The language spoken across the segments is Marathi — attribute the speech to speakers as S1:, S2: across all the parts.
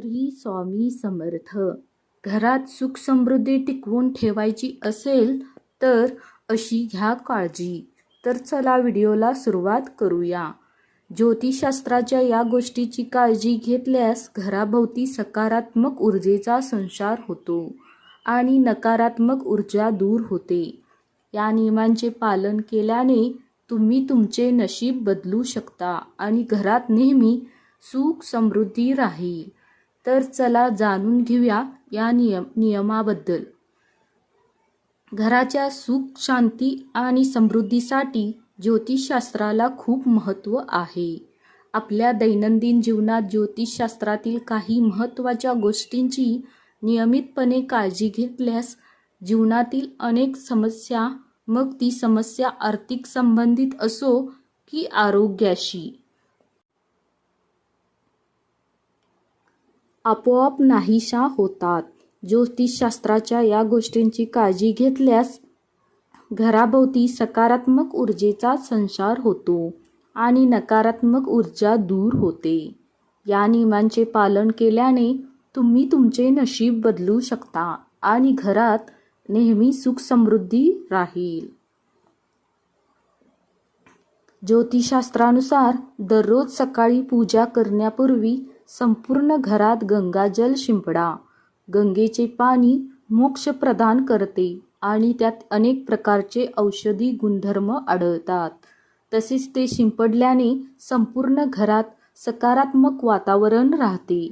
S1: श्री स्वामी समर्थ. घरात सुख समृद्धी टिकवून ठेवायची असेल तर अशी घ्या काळजी. तर चला व्हिडिओला सुरुवात करूया. ज्योतिषशास्त्राच्या या गोष्टीची काळजी घेतल्यास घराभोवती सकारात्मक ऊर्जेचा संसार होतो आणि नकारात्मक ऊर्जा दूर होते. या नियमांचे पालन केल्याने तुम्ही तुमचे नशीब बदलू शकता आणि घरात नेहमी सुख समृद्धी राहील. तर चला जाणून घेऊया या नियम नियमाबद्दल. घराच्या सुख शांती आणि समृद्धीसाठी ज्योतिषशास्त्राला खूप महत्त्व आहे. आपल्या दैनंदिन जीवनात ज्योतिषशास्त्रातील काही महत्त्वाच्या गोष्टींची नियमितपणे काळजी घेतल्यास जीवनातील अनेक समस्या मग ती समस्या आर्थिक संबंधित असो की आरोग्याशी. आपोआप नाहीशा होतात. ज्योतिषशास्त्राच्या या गोष्टींची काळजी घेतल्यास घराभोवती सकारात्मक ऊर्जेचा संसार होतो आणि नकारात्मक ऊर्जा दूर होते. या नियमांचे पालन केल्याने तुम्ही तुमचे नशीब बदलू शकता आणि घरात नेहमी सुख समृद्धी राहील. ज्योतिषशास्त्रानुसार दररोज सकाळी पूजा करण्यापूर्वी संपूर्ण घरात गंगाजल शिंपडा. गंगेचे पाणी मोक्ष प्रदान करते आणि त्यात अनेक प्रकारचे औषधी गुणधर्म आढळतात. तसेच ते शिंपडल्याने संपूर्ण घरात सकारात्मक वातावरण राहते.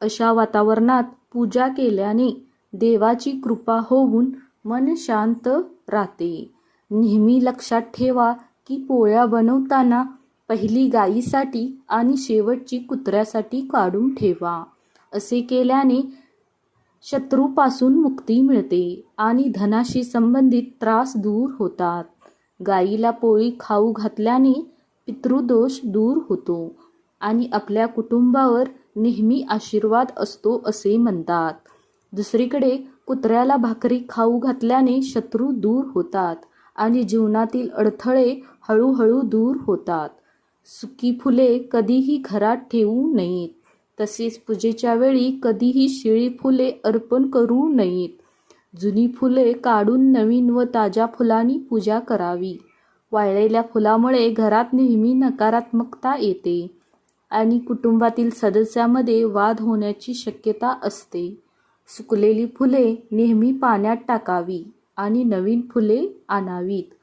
S1: अशा वातावरणात पूजा केल्याने देवाची कृपा होऊन मन शांत राहते. नेहमी लक्षात ठेवा की पोळ्या बनवताना पहिली गायीसाठी आणि शेवटची कुत्र्यासाठी काढून ठेवा. असे केल्याने शत्रूपासून मुक्ती मिळते आणि धनाशी संबंधित त्रास दूर होतात. गायीला पोळी खाऊ घातल्याने पितृदोष दूर होतो आणि आपल्या कुटुंबावर नेहमी आशीर्वाद असतो असे म्हणतात. दुसरीकडे कुत्र्याला भाकरी खाऊ घातल्याने शत्रू दूर होतात आणि जीवनातील अडथळे हळूहळू दूर होतात. सुकी फुले कधीही घरात ठेवू नयेत. तसेच पूजेच्या वेळी कधीही शिळी फुले अर्पण करू नयेत. जुनी फुले काढून नवीन व ताज्या फुलांनी पूजा करावी. वाळलेल्या फुलामुळे घरात नेहमी नकारात्मकता येते आणि कुटुंबातील सदस्यामध्ये वाद होण्याची शक्यता असते. सुकलेली फुले नेहमी पाण्यात टाकावी आणि नवीन फुले आणावीत.